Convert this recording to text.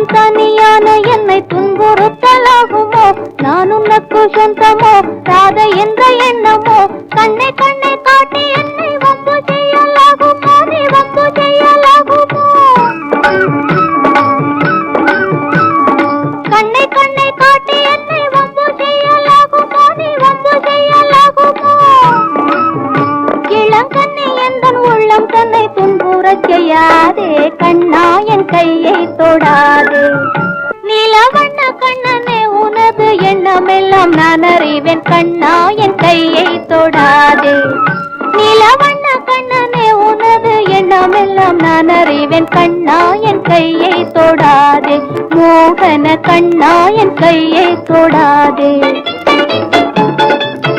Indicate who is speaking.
Speaker 1: நான் தனியான என்னை துன்புறுத்தலாகுமோ? நான் உனக்கு சொந்தமோ? ராதை என்ற எண்ணமோ? கண்ணை கண்ணை என் உள்ளம் தன்னை துன்புறச் செய்யாதே கண்ணா என் கையை தொடாதே. நீலவண்ண கண்ணனே உனது எண்ணமெல்லாம் நான் அறிவேன் கண்ணா என் கையை தொடாதே. நீலவண்ண கண்ணனே உனது எண்ணமெல்லாம் நான் அறிவேன் கண்ணா என் கையை தொடாதே. மோகன கண்ணா என் கையை தொடாதே.